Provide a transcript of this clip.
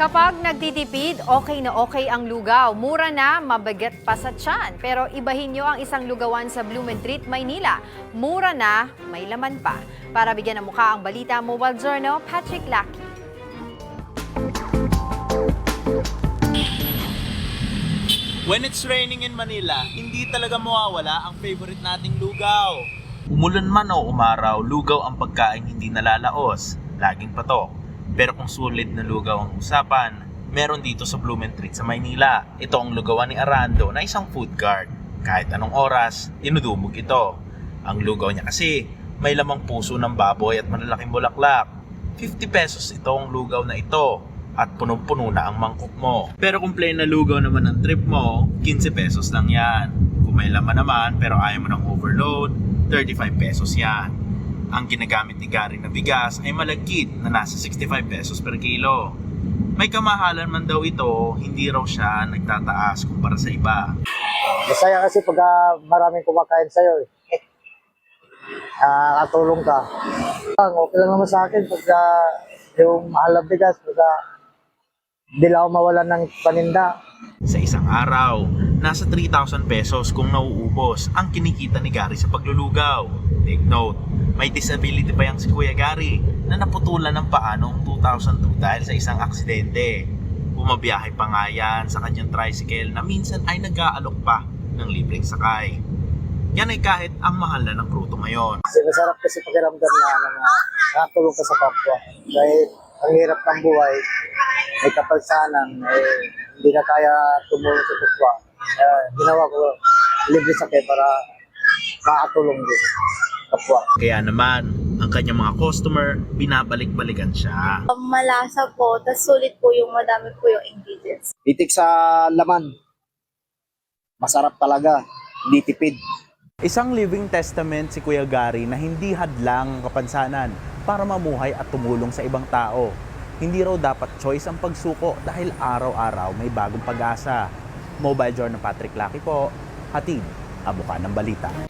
Kapag nagtitipid, okay na okay ang lugaw. Mura na, mabigat pa sa tiyan. Pero ibahin nyo ang isang lugawan sa Blumentritt, Maynila. Mura na, may laman pa. Para bigyan ng mukha ang balita, Mobile Journal, Patrick Lackey. When it's raining in Manila, hindi talaga mawawala ang favorite nating lugaw. Umulan man o umaraw, lugaw ang pagkain hindi nalalaos. Laging patok. Pero kung sulit na lugaw ang usapan, meron dito sa Blumentritt sa Maynila. Ito ang lugawan ni Arando na isang food cart. Kahit anong oras, dinudumog ito. Ang lugaw niya kasi may lamang puso ng baboy at malalaking bulaklak. 50 pesos ito ang lugaw na ito at punong-puno na ang mangkok mo. Pero kung plain na lugaw naman ang trip mo, 15 pesos lang yan. Kung may laman naman pero ayaw mo ng overload, 35 pesos yan. Ang ginagamit ni Gary na bigas ay malagkit na nasa 65 pesos per kilo. May kamahalan man daw ito, hindi raw siya nagtataas kumpara sa iba. Masaya kasi pag ah, maraming kumakain sa'yo eh. Ah, katulong ka. Ang okay lang naman sa akin pag ah, yung mahal na bigas, pag ah, hindi lang ako mawalan ng paninda. Sa isang araw, nasa 3,000 pesos kung nauubos ang kinikita ni Gary sa paglulugaw. Take note, may disability pa yang si Kuya Gary na naputulan ng paa noong 2002 dahil sa isang aksidente. Bumabiyahe pa nga yan sa kanyang tricycle na minsan ay nag-aalok pa ng libreng sakay. Yan ay kahit ang mahal na ng kruto ngayon. Kasi masarap kasi pakiramdam na, ano, na nakatulong ka sa kapwa. Dahil ang hirap ng buhay, may kapalsanan, eh, hindi na kaya tumulong sa kapwa. Kaya ginawa ko libre sakay para makatulong din kapwa. Kaya naman, ang kanyang mga customer, binabalik-balikan siya. malasa po, tas sulit po yung madami po yung ingredients. Itik sa laman. Masarap talaga. Hindi tipid. Isang living testament si Kuya Gary na hindi hadlang ang kapansanan para mamuhay at tumulong sa ibang tao. Hindi raw dapat choice ang pagsuko dahil araw-araw may bagong pag-asa. Mobile Journal Patrick Lucky po, hatid ang mukha ng balita.